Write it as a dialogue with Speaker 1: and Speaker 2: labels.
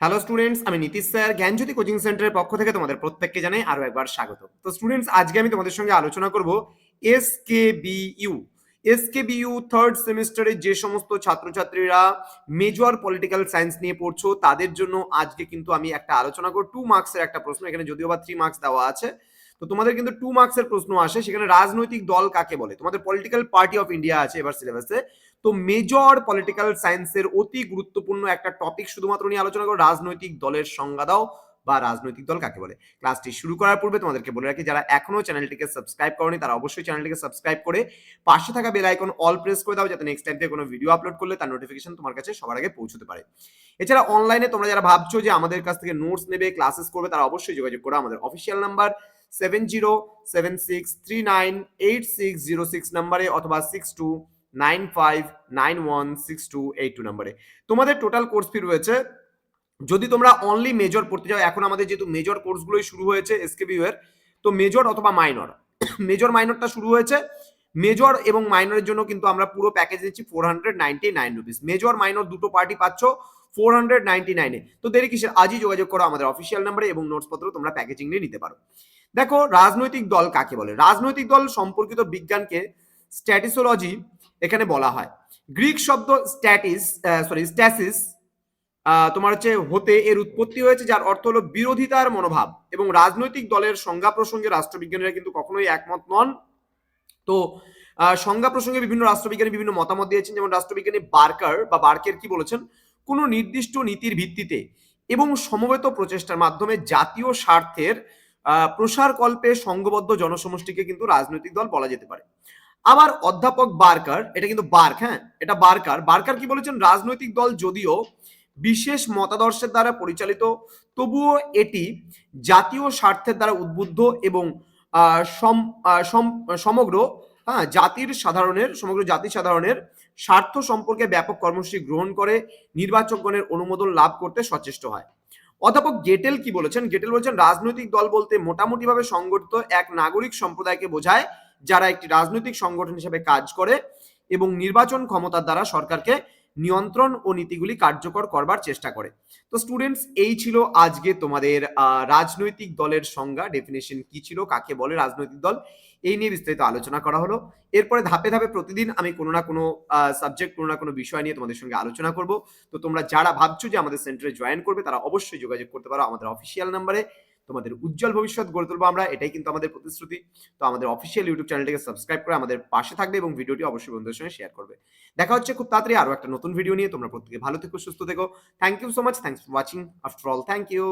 Speaker 1: Hello students আমি Nitish sir, জ্ঞানজ্যোতি coaching সেন্টারের পক্ষ থেকে তোমাদের প্রত্যেককে জানাই আরও একবার স্বাগত। তো স্টুডেন্টস আজকে আমি তোমাদের সঙ্গে আলোচনা করব S K B U S K B U third সেমিস্টারে যে সমস্ত ছাত্রছাত্রীরা মেজর পলিটিক্যাল সায়েন্স নিয়ে পড়ছো, তাদের জন্য আজকে কিন্তু আমি একটা আলোচনা করব। টু মার্কসের একটা প্রশ্ন এখানে যদিও বা থ্রি মার্কস দেওয়া আছে। তো তোমাদের কিন্তু টু মার্কসের প্রশ্ন আসে, সেখানে রাজনৈতিক দল কাকে বলে? তোমাদের পলিটিক্যাল পার্টি অফ ইন্ডিয়া আছে এবার সিলেবাসে তো মেজর পলিটিক্যাল সায়েন্সের অতি গুরুত্বপূর্ণ একটা টপিক শুধুমাত্র নিয়ে আলোচনা করো, রাজনৈতিক দলের সংজ্ঞা দাও বা রাজনৈতিক দল কাকে বলে। ক্লাসটি শুরু করার পূর্বে তোমাদেরকে বলে রাখি, যারা এখনও চ্যানেলটিকে সাবস্ক্রাইব করনি, তারা অবশ্যই চ্যানেলটিকে সাবস্ক্রাইব করে পাশে থাকা বেল আইকন অল প্রেস করে দাও, যাতে নেক্সট টাইম থেকে কোনো ভিডিও আপলোড করলে তার নোটিফিকেশন তোমার কাছে সবার আগে পৌঁছতে পারে। এছাড়া অনলাইনে তোমরা যারা ভাবছ যে আমাদের কাছ থেকে নোটস নেবে ক্লাসেস করবে, তারা অবশ্যই যোগাযোগ করো। আমাদের official number seven zero seven six three nine eight six zero six নাম্বারে অথবা six two nine five nine one six two eight two নাম্বারে। তোমাদের টোটাল কোর্স ফি রয়েছে। যদি তোমরা অনলি মেজর পড়তে যাও, এখন আমাদের যেহেতু মেজর কোর্সগুলোই শুরু হয়েছে এসকেবিউ এর, তো মেজর অথবা মাইনর মেজর মাইনরটা শুরু হয়েছে। মেজর এবং মাইনরের জন্য কিন্তু আমরা পুরো প্যাকেজ দিচ্ছি four hundred ninety nine rupees major minor দুটো পার্টি পাচ্ছ ফোর হান্ড্রেড নাইনটি নাইনে তো দেরি কিসের? আজই যোগাযোগ করো আমাদের অফিসিয়াল নাম্বারে এবং নোটস পত্র তোমরা প্যাকেজিং নিয়ে নিতে পারো। দেখো, রাজনৈতিক দল কাকে বলে? রাজনৈতিক দল সম্পর্কিত বিজ্ঞানকে স্ট্যাটিসোলজি এখানে বলা হয়। গ্রিক শব্দ স্ট্যাটিস সরি স্ট্যাসিস তোমার হচ্ছে হতে এর উৎপত্তি হয়েছে, যার অর্থ হলো বিরোধিতার মনোভাব। এবং রাজনৈতিক দলের সংজ্ঞা প্রসঙ্গে রাষ্ট্রবিজ্ঞানীরা কিন্তু কখনোই একমত নন। তো সংজ্ঞা প্রসঙ্গে বিভিন্ন রাষ্ট্রবিজ্ঞানী বিভিন্ন মতামত দিয়েছেন। যেমন রাষ্ট্রবিজ্ঞানী বার্কার বা বার্কের কি বলেছেন? কোনো নির্দিষ্ট নীতির ভিত্তিতে এবং সমবেত প্রচেষ্টার মাধ্যমে জাতীয় স্বার্থের আহ, প্রসারকল্পে সংঘবদ্ধ জনসমষ্টিকে কিন্তু রাজনৈতিক দল বলা যেতে পারে। আবার অধ্যাপক বার্কার এটা কিন্তু বার্ক হ্যাঁ? এটা বার্কার। বার্কার কি বলেছেন? রাজনৈতিক দল যদিও বিশেষ মতাদর্শের দ্বারা পরিচালিত তবুও এটি জাতীয় স্বার্থের দ্বারা উদ্বুদ্ধ এবং সমগ্র হ্যাঁ জাতির সাধারণের সমগ্র জাতি সাধারণের স্বার্থ সম্পর্কে ব্যাপক কর্মসূচি গ্রহণ করে নির্বাচকগণের অনুমোদন লাভ করতে সচেষ্ট হয়। অধ্যাপক গেটেল কি বলেছেন? গেটেল বলেছেন, রাজনৈতিক দল বলতে মোটামুটি ভাবে সংগঠিত এক নাগরিক সম্প্রদায়কে বোঝায় যারা একটি রাজনৈতিক সংগঠন হিসেবে কাজ করে এবং নির্বাচন ক্ষমতার দ্বারা সরকারকে নিয়ন্ত্রণ ও নীতিগুলি কার্যকর করবার চেষ্টা করে। তো স্টুডেন্টস এই ছিল আজকে তোমাদের রাজনৈতিক দলের সংজ্ঞা ডেফিনেশন কি ছিল, কাকে বলে রাজনৈতিক দল, এই নিয়ে বিস্তারিত আলোচনা করা হলো। এরপরে ধাপে ধাপে প্রতিদিন আমি কোনো না কোনো সাবজেক্ট কোনো না কোনো বিষয় নিয়ে তোমাদের সঙ্গে আলোচনা করব। তো তোমরা যারা ভাবছ যে আমাদের সেন্টারে জয়েন করবে, তারা অবশ্যই যোগাযোগ করতে পারো আমাদের অফিসিয়াল নাম্বারে তোমাদের উজ্জ্বল ভবিষ্যৎ গড়ে তুলবো আমরা, এটাই কিন্তু আমাদের প্রতিশ্রুতি। তো আমাদের অফিসিয়াল ইউটিউব চ্যানেলটিকে সাবস্ক্রাইব করে আমাদের পাশে থাকবে এবং ভিডিওটি অবশ্যই বন্ধুদের সঙ্গে শেয়ার করবে। দেখা হচ্ছে খুব তাড়াতাড়ি আরও একটা নতুন ভিডিও নিয়ে। তোমরা প্রত্যেকে ভালো থেকো, সুস্থ থেকো। Thank you so much thanks for watching after all thank you